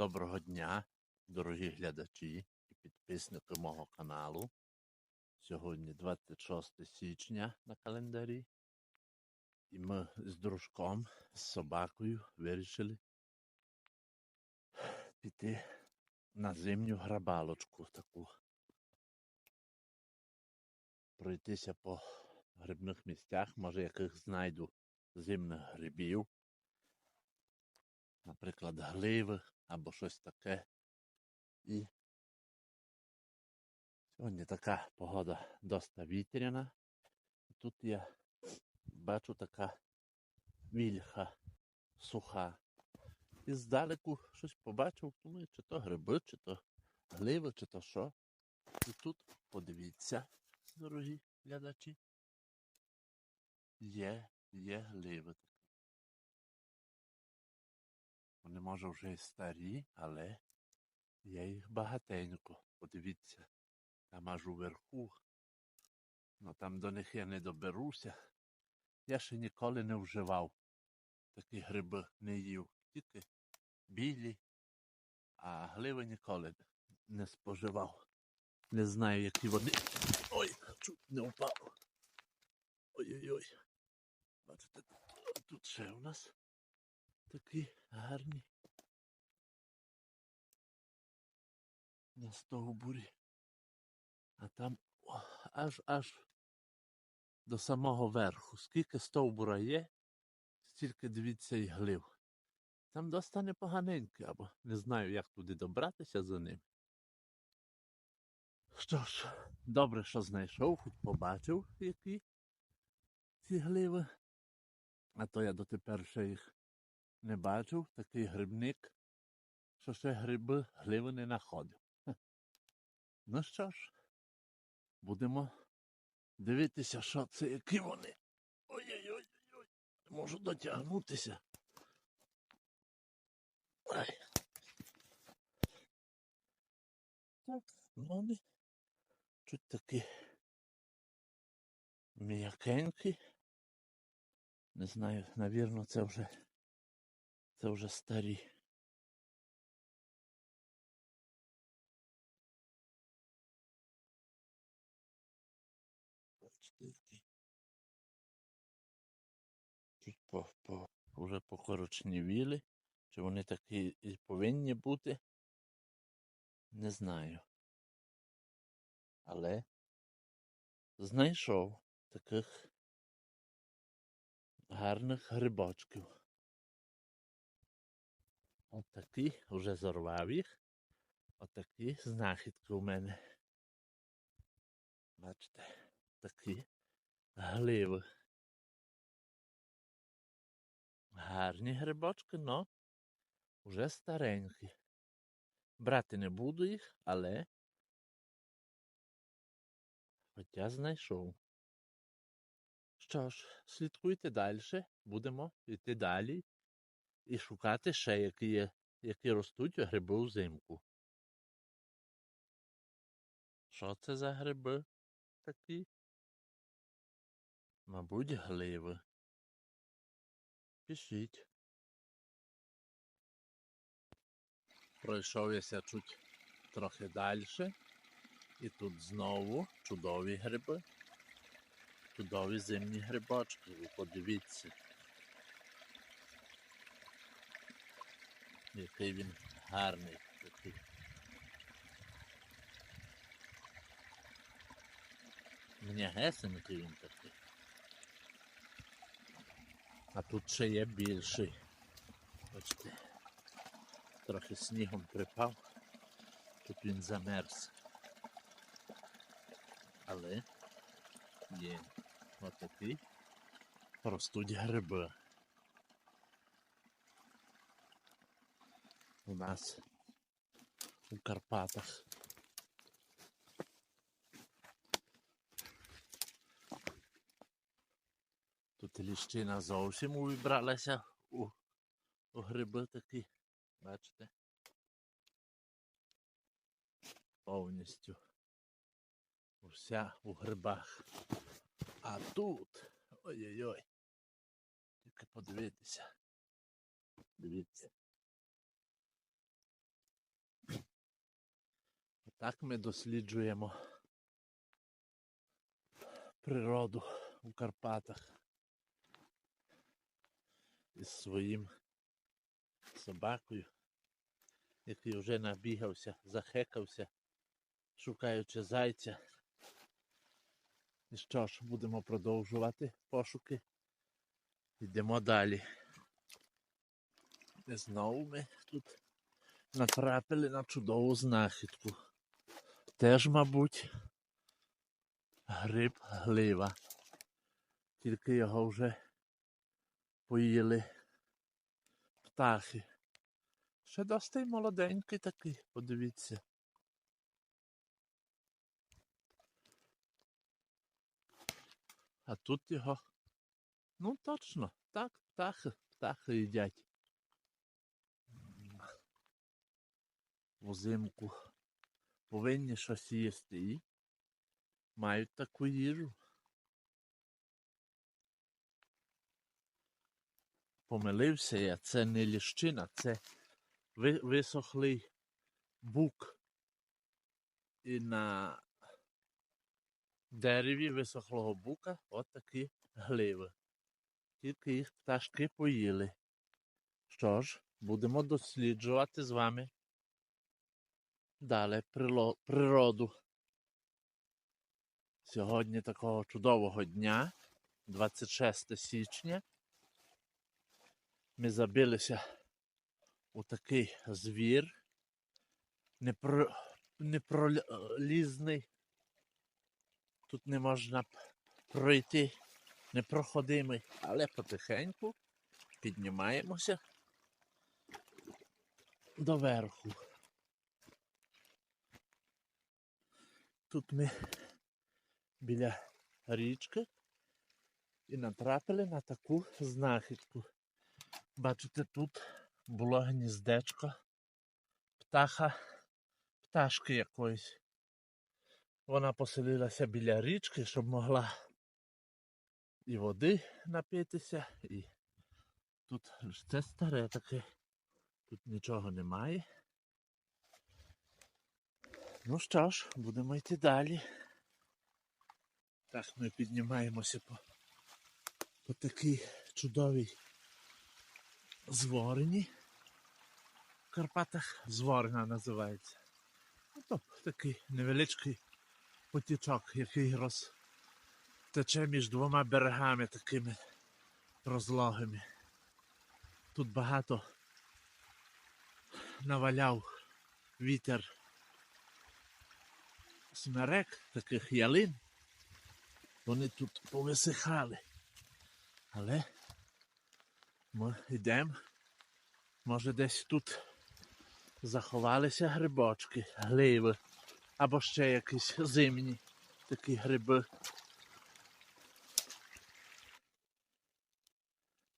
Доброго дня, дорогі глядачі і підписники мого каналу. Сьогодні 26 січня на календарі. І ми з дружком, з собакою вирішили піти на зимню грабалочку таку. Пройтися по грибних місцях, може яких знайду зимних грибів. Наприклад, гливи або щось таке. І сьогодні така погода доста вітряна. Тут я бачу така вільха суха. І здалеку щось побачив, думаю, чи то гриби, чи то гливи, чи то що. І тут подивіться, дорогі глядачі. Є, є гливи. Вони може вже і старі, але є їх багатенько. Подивіться, там аж уверху. Ну там до них я не доберуся. Я ще ніколи не вживав такі гриби не їв. Тільки білі, а гливи ніколи не споживав. Не знаю, які вони. Ой, чуть не впав. Ой-ой-ой. Бачите, тут ще у нас такі гарні. На стовбурі. А там о, аж аж до самого верху. Скільки стовбура є, стільки дивіться і глив. Там доста непоганеньке, або не знаю, як туди добратися за ним. Що ж, добре, що знайшов, хоч побачив, які ці гливи. А то я дотепер ще їх не бачив, такий грибник, що ще гриби гливи не знаходив. Хе. Ну що ж, будемо дивитися, що це, які вони. Ой-ой-ой, можу дотягнутися. Ай. Так, вони чуть такі м'якенькі. Не знаю, навірно, це вже це вже старі. Тут по, по, вже покорочнівіли. Чи вони такі і повинні бути? Не знаю. Але знайшов таких гарних грибочків. Отакі, вже зорвав їх. Отакі знахідки у мене. Бачите, такі гливи. Гарні грибочки, но вже старенькі. Брати не буду їх, але хоча знайшов. Що ж, слідкуйте далі, будемо йти далі і шукати ще, які, які ростуть гриби взимку. Що це за гриби такі? Мабуть, гливи. Пишіть. Пройшов я чуть трохи далі. І тут знову чудові гриби. Чудові зимні грибочки, ви подивіться. Який він гарний такий. М'ягесенький він такий. А тут ще є більший. Бачите, трохи снігом припав, тут він замерз. Але є отакий ростуть гриби. У нас у Карпатах. Тут ліщина зовсім увібралася у, у гриби такі, бачите? Повністю. Уся у грибах. А тут ой-ой-ой. Тільки подивитися. Дивіться. Так ми досліджуємо природу у Карпатах із своїм собакою, який вже набігався, захекався, шукаючи зайця. І що ж, будемо продовжувати пошуки. Йдемо далі. І знову ми тут натрапили на чудову знахідку. Теж, мабуть, гриб глива. Тільки його вже поїли птахи. Ще досить молоденький такий, подивіться. А тут його. Ну точно, так, птахи, птахи їдять. Взимку повинні щось їсти і мають таку їжу. Помилився я, це не ліщина, це висохлий бук. І на дереві висохлого бука от такі гливи. Тільки їх пташки поїли. Що ж, будемо досліджувати з вами далі природу. Сьогодні такого чудового дня, 26 січня. Ми забилися у такий звір, непро, непролізний. Тут не можна пройти, непроходимий, але потихеньку піднімаємося до верху. Тут ми біля річки і натрапили на таку знахідку. Бачите, тут було гніздечко птаха, пташки якоїсь. Вона поселилася біля річки, щоб могла і води напитися, і тут це старе таке, тут нічого немає. Ну що ж, будемо йти далі. Так ми піднімаємося по, по такій чудовій зворені. В Карпатах зворена називається. Ну, то такий невеличкий потічок, який роз... тече між двома берегами такими розлогими. Тут багато наваляв вітер смерек, таких ялин. Вони тут повисихали. Але ми йдемо. Може десь тут заховалися грибочки, гливи, або ще якісь зимні такі гриби.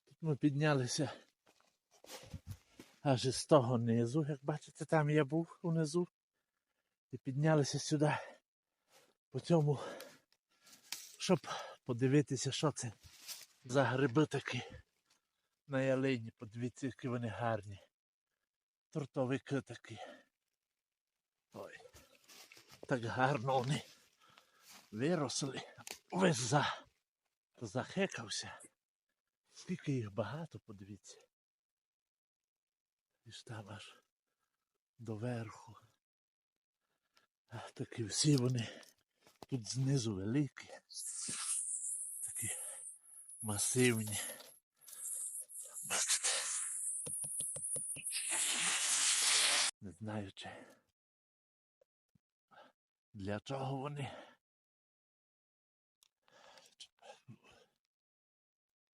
Тут ми піднялися аж з того низу, як бачите, там я був унизу. І піднялися сюди по цьому, щоб подивитися, що це за гриби такі на ялині. Подивіться, які вони гарні. Тортовики такі. Ой. Так гарно вони виросли. Весь за... захекався. Скільки їх багато, подивіться. І ж там аж доверху. Такі всі вони тут знизу великі. Такі масивні. Бачите. Не знаю чи для чого вони.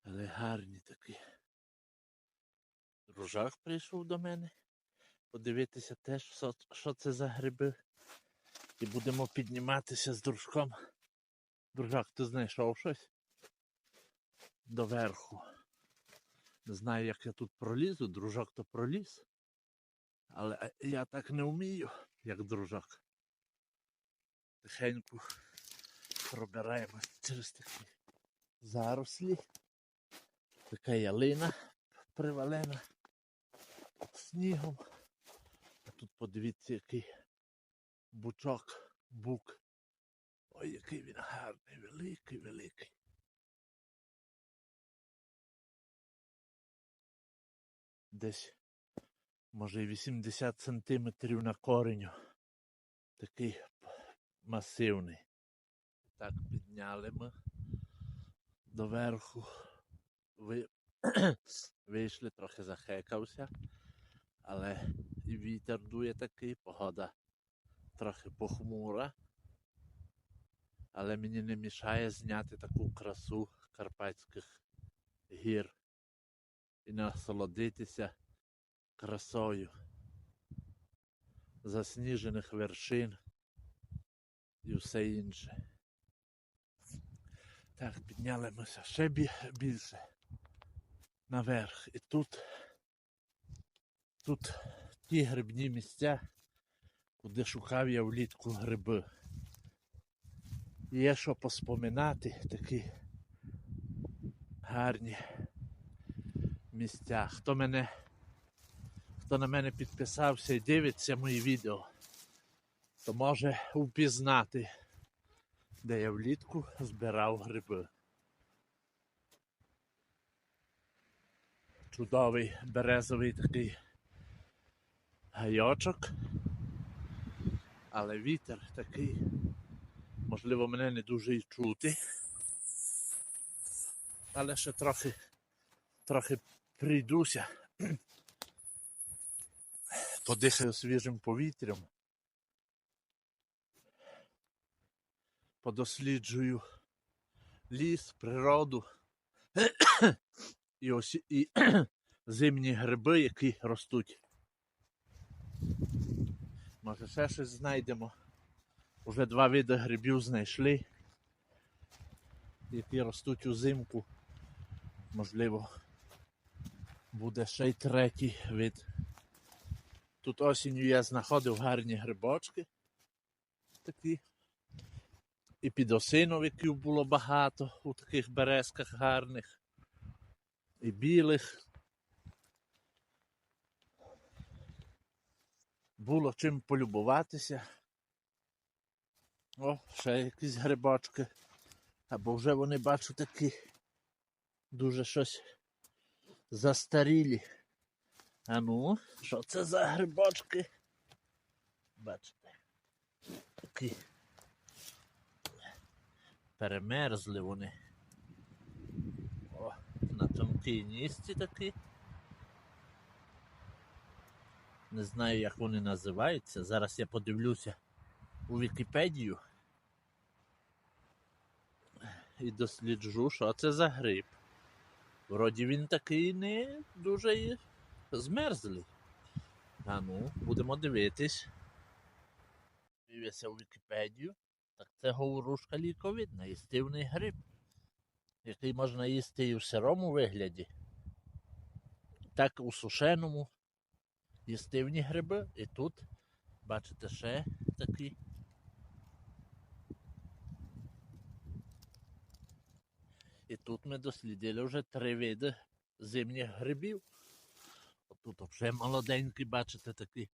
Але гарні такі. Ружак прийшов до мене. Подивитися теж, що, це за гриби. І будемо підніматися з дружком. Дружак, ти знайшов щось? Доверху. Не знаю, як я тут пролізу, дружок то проліз. Але я так не вмію, як дружок. Тихенько пробираємось через такі зарослі. Така ялина привалена снігом. А тут подивіться, який бучок, бук. Ой, який він гарний, великий, великий. Десь, може, 80 сантиметрів на кореню. Такий масивний. Так підняли ми доверху. Ви... Вийшли, трохи захекався, але і вітер дує такий, погода трохи похмура. Але мені не мішає зняти таку красу Карпатських гір і насолодитися красою засніжених вершин і все інше. Так, піднялимося ще більше наверх. І тут, тут ті грибні місця, куди шукав я влітку гриби. Є що поспоминати такі гарні місця. Хто мене, хто на мене підписався і дивиться мої відео, то може впізнати, де я влітку збирав гриби. Чудовий березовий такий гайочок, але вітер такий, можливо, мене не дуже й чути. Але ще трохи, трохи прийдуся, подихаю свіжим повітрям, подосліджую ліс, природу і, ось, і зимні гриби, які ростуть. Може ще щось знайдемо. Уже два види грибів знайшли, які ростуть узимку. Можливо, буде ще й третій вид. Тут осінню я знаходив гарні грибочки. Такі. І підосиновиків було багато у таких березках гарних. І білих. Було чим полюбуватися. О, ще якісь грибочки. Або вже вони бачу такі дуже щось застарілі. А ну, що це за грибочки? Бачите? Такі. Перемерзли вони. О, на тонкій нісці такі. Не знаю, як вони називаються. Зараз я подивлюся у Вікіпедію і досліджу, що це за гриб. Вроді він такий не дуже змерзлий. А ну, будемо дивитись. Дивися у Вікіпедію. Так це говорушка ліковидна, їстивний гриб, який можна їсти і в сирому вигляді, так і у сушеному. Їстивні гриби. І тут, бачите, ще такі. І тут ми дослідили вже три види зимніх грибів. Тут вже молоденький, бачите, такий.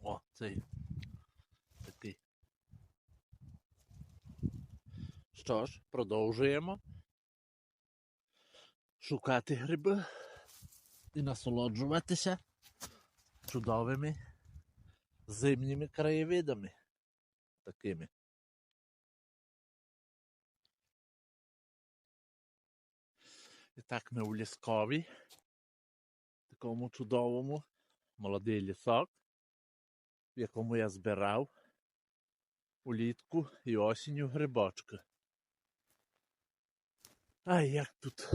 О, цей такий. Що ж, продовжуємо шукати гриби і насолоджуватися чудовими зимніми краєвидами такими. І так ми у ліскові, такому чудовому молодий лісок, в якому я збирав улітку і осінню грибочки. Ай, як тут,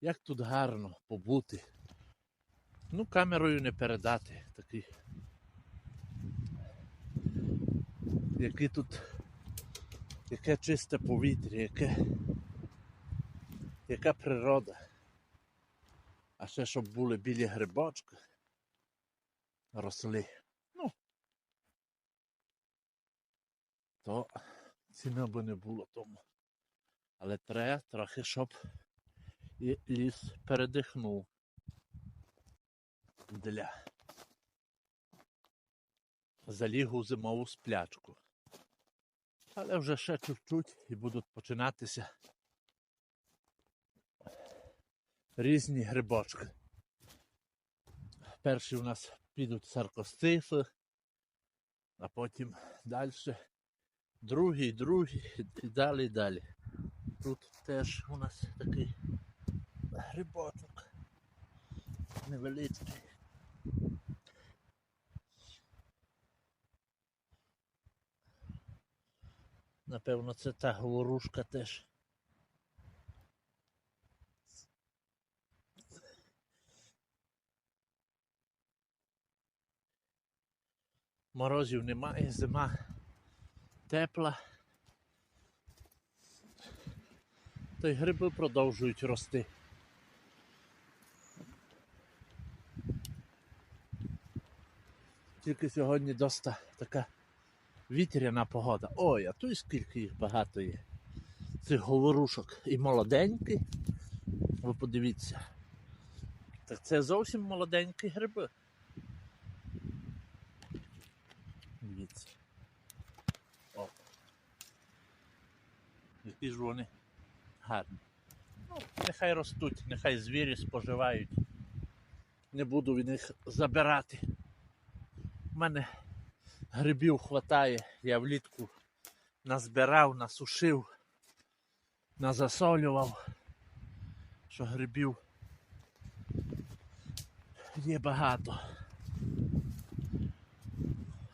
як тут гарно побути. Ну, камерою не передати такий. Які тут, яке чисте повітря, яке, яка природа. А ще щоб були білі грибочки, росли. Ну, то ціна би не було тому. Але треба трохи, щоб і ліс передихнув для заліг у зимову сплячку. Але вже ще чуть-чуть і будуть починатися різні грибочки. Перші у нас підуть саркостифи, а потім далі другий, другий і далі, далі. Тут теж у нас такий грибочок невеличкий. Напевно, це та говорушка теж. Морозів немає, зима тепла. Та й гриби продовжують рости. Тільки сьогодні доста така вітряна погода. Ой, а тут скільки їх багато є. Цих говорушок. І молоденькі. Ви подивіться. Так це зовсім молоденькі гриби. Дивіться. О. Які ж вони гарні. Ну, нехай ростуть, нехай звірі споживають. Не буду від них забирати. У мене грибів хватає, я влітку назбирав, насушив, назасолював, що грибів є багато.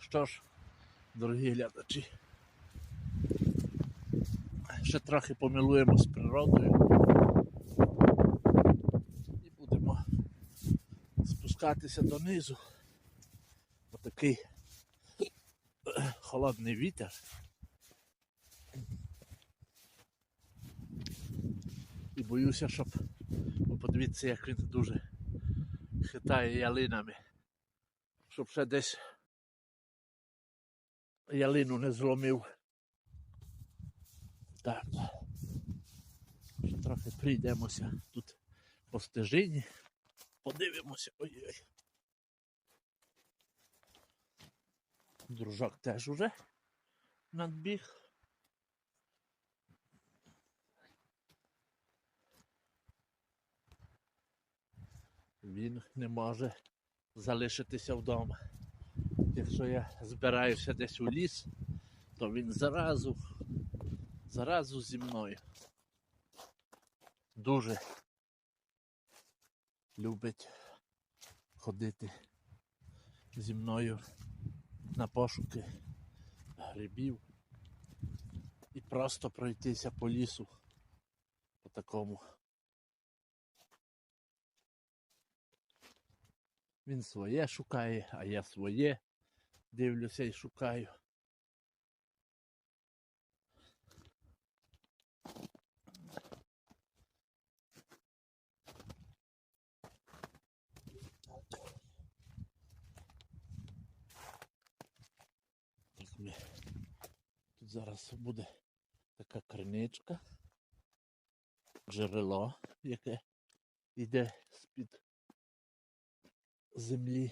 Що ж, дорогі глядачі, ще трохи помилуємо з природою і будемо спускатися донизу. Отакий холодний вітер. І боюся, щоб ви подивіться, як він дуже хитає ялинами. Щоб ще десь ялину не зломив. Так. Трохи прийдемося тут по стежині. Подивимося. Ой-ой. Дружок теж уже надбіг. Він не може залишитися вдома. Якщо я збираюся десь у ліс, то він зразу, зразу зі мною. Дуже любить ходити зі мною на пошуки грибів і просто пройтися по лісу по такому. Він своє шукає, а я своє дивлюся і шукаю. Так. Тут зараз буде така криничка, джерело, яке йде з-під землі.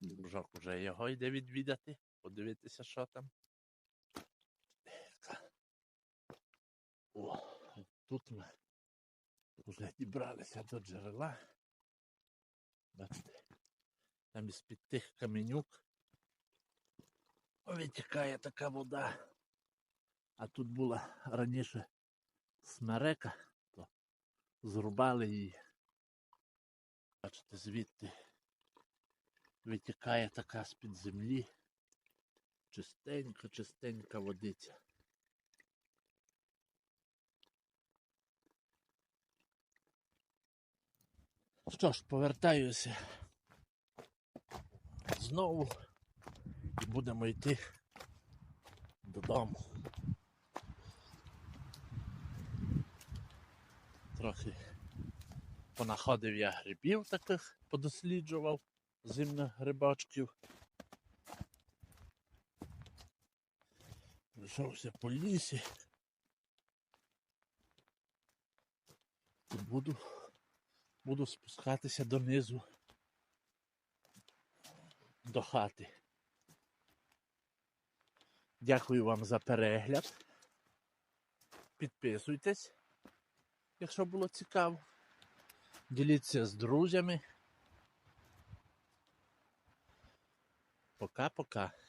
Дружок вже його йде відвідати, подивитися, що там. О, тут ми вже дібралися до джерела. Бачите, там із-під тих каменюк витікає така вода. А тут була раніше смерека, то зрубали її. Бачите, звідти витікає така з-під землі. Чистенька, чистенька водиця. Що ж, повертаюся знову і будемо йти додому. Трохи понаходив я грибів таких, подосліджував зимних грибочків. Прийшовся по лісі. І буду, буду спускатися донизу до хати. Дякую вам за перегляд. Підписуйтесь, якщо було цікаво. Діліться з друзями. Пока-пока.